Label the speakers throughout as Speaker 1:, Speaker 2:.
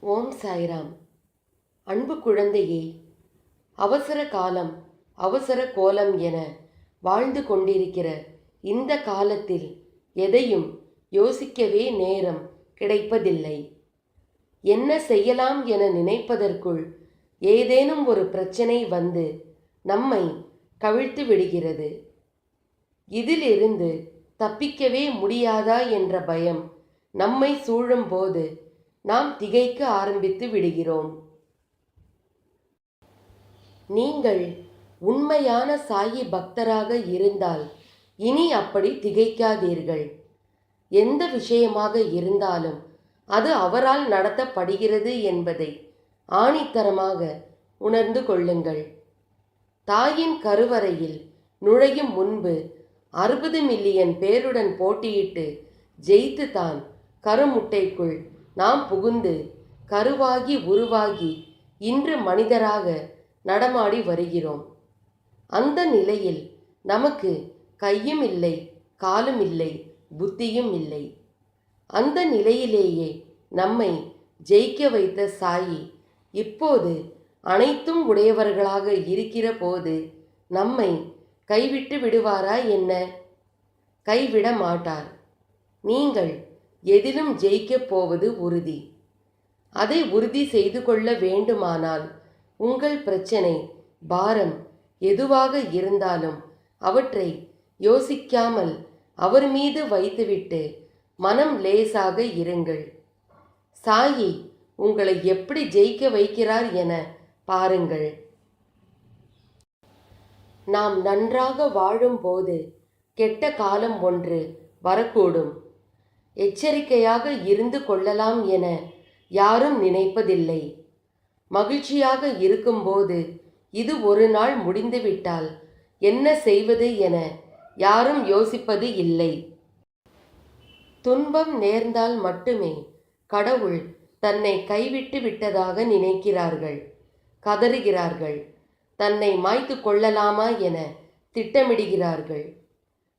Speaker 1: ஓம் சாய்ராம். அன்பு குழந்தையே அவசர காலம் அவசர கோலம் என வாழ்ந்து கொண்டிருக்கிற இந்த காலத்தில் எதையும் யோசிக்கவே நேரம் கிடைப்பதில்லை. என்ன செய்யலாம் என நினைப்பதற்குள் ஏதேனும் ஒரு பிரச்சனை வந்து நம்மை கவிழ்த்து விடுகிறது. இதிலிருந்து தப்பிக்கவே முடியாதா என்ற பயம் நம்மை சூழும்போது நாம் திகைக்க ஆரம்பித்து விடுகிறோம். நீங்கள் உண்மையான சாயி பக்தராக இருந்தால் இனி அப்படி திகைக்காதீர்கள். எந்த விஷயமாக இருந்தாலும் அது அவரால் நடத்தப்படுகிறது என்பதை ஆணித்தரமாக உணர்ந்து கொள்ளுங்கள். தாயின் கருவறையில் நுழையும் முன்பு அறுபது மில்லியன் பேருடன் போட்டியிட்டு ஜெயித்து தான் கருமுட்டைக்குள் நாம் புகுந்து கருவாகி உருவாகி இன்று மனிதராக நடமாடி வருகிறோம். அந்த நிலையில் நமக்கு கையும் இல்லை காலும் இல்லை புத்தியும் இல்லை. அந்த நிலையிலேயே நம்மை ஜெயிக்க வைத்த சாயி இப்போது அனைத்தும் உடையவர்களாக இருக்கிற போது நம்மை கைவிட்டு விடுவாரா என்ன? கைவிட மாட்டார். நீங்கள் எதிலும் ஜெயிக்கப் போவது உறுதி. அதை உறுதி செய்து கொள்ள வேண்டுமானால் உங்கள் பிரச்சனை பாரம் எதுவாக இருந்தாலும் அவற்றை யோசிக்காமல் அவர் மீது வைத்துவிட்டு மனம் லேசாக இருங்கள். சாயி உங்களை எப்படி ஜெயிக்க வைக்கிறார் என பாருங்கள். நாம் நன்றாக வாழும்போது கெட்ட காலம் ஒன்று வரக்கூடும். எச்சரிக்கையாக இருந்து கொள்ளலாம் என யாரும் நினைப்பதில்லை. மகிழ்ச்சியாக இருக்கும்போது இது ஒரு நாள் முடிந்துவிட்டால் என்ன செய்வது என யாரும் யோசிப்பது இல்லை. துன்பம் நேர்ந்தால் மட்டுமே கடவுள் தன்னை கைவிட்டு விட்டதாக நினைக்கிறார்கள் கதறுகிறார்கள் தன்னை மாய்த்து கொள்ளலாமா என திட்டமிடுகிறார்கள்.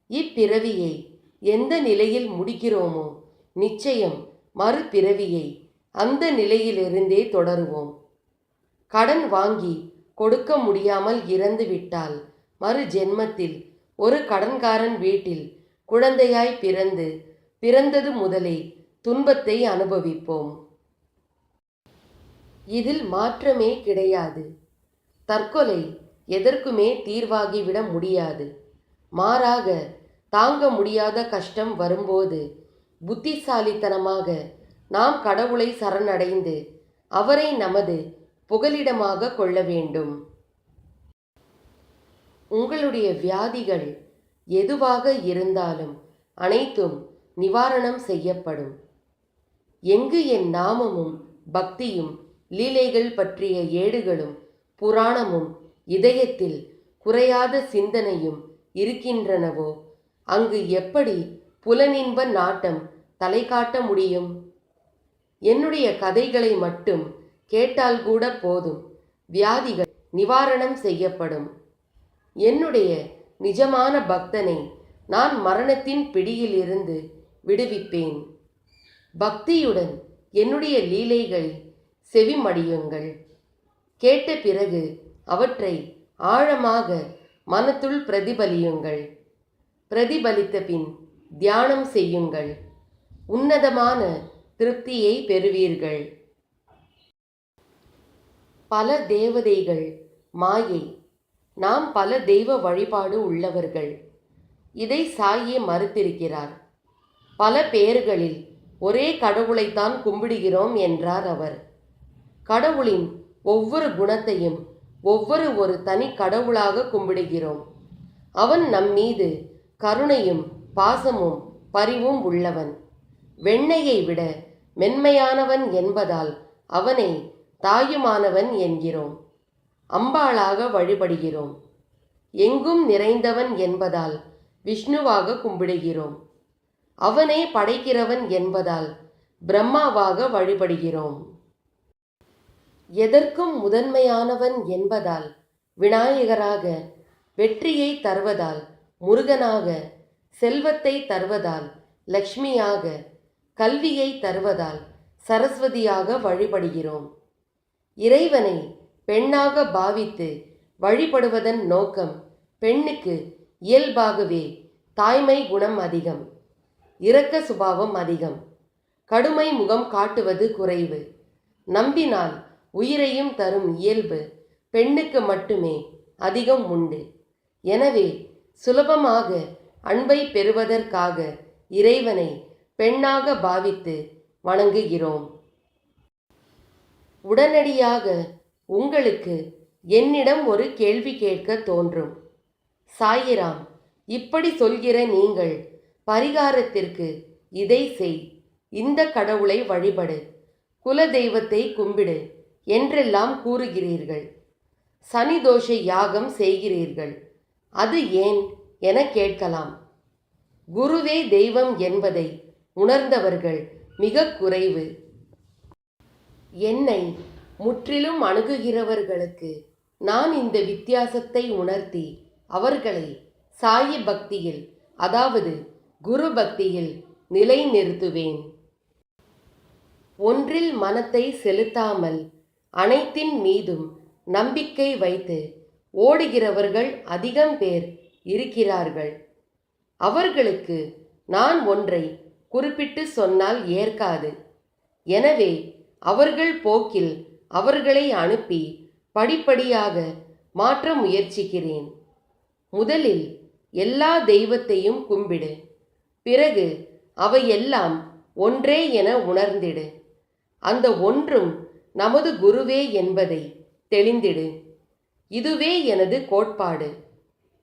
Speaker 1: இப்பிறவியை எந்த நிலையில் முடிக்கிறோமோ? நிச்சயம் மறுபிறவியை அந்த நிலையிலிருந்தே தொடருவோம். கடன் வாங்கி கொடுக்க முடியாமல் இறந்து விட்டால் மறு ஜென்மத்தில் ஒரு கடன்காரன் வீட்டில் குழந்தையாய் பிறந்து பிறந்தது முதலே துன்பத்தை அனுபவிப்போம். இதில் மாற்றமே கிடையாது. தற்கொலை எதற்குமே தீர்வாகிவிட முடியாது. மாறாக தாங்க முடியாத கஷ்டம் வரும்போது புத்திசாலித்தனமாக நாம் கடவுளை சரணடைந்து அவரை நமது புகலிடமாக கொள்ள வேண்டும். உங்களுடைய வியாதிகள் எதுவாக இருந்தாலும் அனைத்தும் நிவாரணம் செய்யப்படும். எங்கு என் நாமமும் பக்தியும் லீலைகள் பற்றிய ஏடுகளும் புராணமும் இதயத்தில் குறையாத சிந்தனையும் இருக்கின்றனவோ அங்கு எப்படி புலனின்ப நாட்டம் தலை காட்ட முடியும்? என்னுடைய கதைகளை மட்டும் கேட்டால் கூட போதும். வியாதிகள் நிவாரணம் செய்யப்படும். என்னுடைய நிஜமான பக்தனை நான் மரணத்தின் பிடியிலிருந்து விடுவிப்பேன். பக்தியுடன் என்னுடைய லீலைகள் செவிமடியுங்கள். கேட்ட பிறகு அவற்றை ஆழமாக மனத்துள் பிரதிபலியுங்கள். பிரதிபலித்த பின் தியானம் செய்யுங்கள். உன்னதமான திருப்தியை பெறுவீர்கள். பல தேவதைகள் மாயை. நாம் பல தெய்வ வழிபாடு உள்ளவர்கள். இதை சாயே மறுத்திருக்கிறார். பல பெயர்களில் ஒரே கடவுளைத்தான் கும்பிடுகிறோம் என்றார் அவர். கடவுளின் ஒவ்வொரு குணத்தையும் ஒவ்வொரு ஒரு தனி கடவுளாக கும்பிடுகிறோம். அவன் நம்மீது கருணையும் பாசமும் பரிவும் உள்ளவன். வெண்ணையை விட மென்மையானவன் என்பதால் அவனை தாயுமானவன் என்கிறோம். அம்பாளாக வழிபடுகிறோம். எங்கும் நிறைந்தவன் என்பதால் விஷ்ணுவாக கும்பிடுகிறோம். அவனே படைக்கிறவன் என்பதால் பிரம்மாவாக வழிபடுகிறோம். எதற்கும் முதன்மையானவன் என்பதால் விநாயகராக வெற்றியை தருவதால் முருகனாக செல்வத்தை தருவதால் லக்ஷ்மியாக கல்வியை தருவதால் சரஸ்வதியாக வழிபடுகிறோம். இறைவனை பெண்ணாக பாவித்து வழிபடுவதன் நோக்கம் பெண்ணுக்கு இயல்பாகவே தாய்மை குணம் அதிகம் இரக்க சுபாவம் அதிகம். கடுமை முகம் காட்டுவது குறைவு. நம்பினால் உயிரையும் தரும் இயல்பு பெண்ணுக்கு மட்டுமே அதிகம் உண்டு. எனவே சுலபமாக அன்பை பெறுவதற்காக இறைவனை பெண்ணாக பாவித்து வணங்குகிறோம். உடனடியாக உங்களுக்கு என்னிடம் ஒரு கேள்வி கேட்க தோன்றும். சாயிராம் இப்படி சொல்கிற நீங்கள் பரிகாரத்திற்கு இதை செய். இந்த கடவுளை வழிபடு. குல தெய்வத்தை கும்பிடு என்றெல்லாம் கூறுகிறீர்கள். சனி தோஷ யாகம் செய்கிறீர்கள். அது ஏன் என கேட்கலாம். குருவே தெய்வம் என்பதை உணர்ந்தவர்கள் மிக குறைவு. என்னை முற்றிலும் அணுகுகிறவர்களுக்கு நான் இந்த வித்தியாசத்தை உணர்த்தி அவர்களை சாயி பக்தியில் அதாவது குரு பக்தியில் நிலைநிறுத்துவேன். ஒன்றில் மனத்தை செலுத்தாமல் அனைத்தின் மீதும் நம்பிக்கை வைத்து ஓடுகிறவர்கள் அதிகம் பேர் இருக்கிறார்கள். அவர்களுக்கு நான் ஒன்றை குறிப்பிட்டு சொன்னால் ஏற்காது. எனவே அவர்கள் போக்கில் அவர்களை அனுப்பி படிப்படியாக மாற்ற முயற்சிக்கிறேன். முதலில் எல்லா தெய்வத்தையும் கும்பிடு. பிறகு அவையெல்லாம் ஒன்றே என உணர்ந்திடு. அந்த ஒன்றும் நமது குருவே என்பதை தெளிந்திடு. இதுவே எனது கோட்பாடு.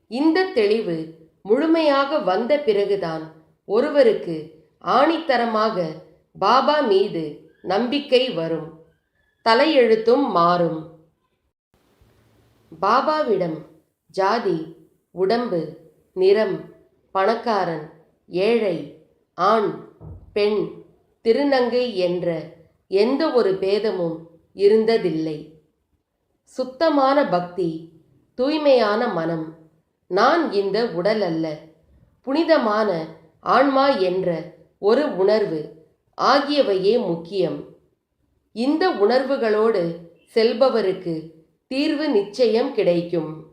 Speaker 1: இந்த தெளிவு முழுமையாக வந்த பிறகுதான் ஒருவருக்கு ஆணித்தரமாக பாபா மீது நம்பிக்கை வரும். தலையெழுத்தும் மாறும். பாபாவிடம் ஜாதி உடம்பு நிறம் பணக்காரன் ஏழை ஆண் பெண் திருநங்கை என்ற எந்த ஒரு பேதமும் இருந்ததில்லை. சுத்தமான பக்தி தூய்மையான மனம். நான் இந்த உடல் அல்ல. புனிதமான ஆன்மா என்ற ஒரு உணர்வு ஆகியவையே முக்கியம். இந்த உணர்வுகளோடு செல்பவருக்கு தீர்வு நிச்சயம் கிடைக்கும்.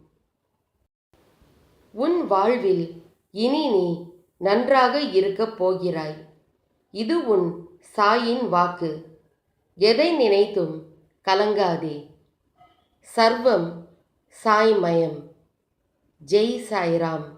Speaker 1: உன் வாழ்வில் இனி நீ நன்றாக இருக்கப் போகிறாய். இது உன் சாயின் வாக்கு. எதை நினைத்தும் கலங்காதே. சர்வம் சாய்மயம். ஜெய் சாய்ராம்.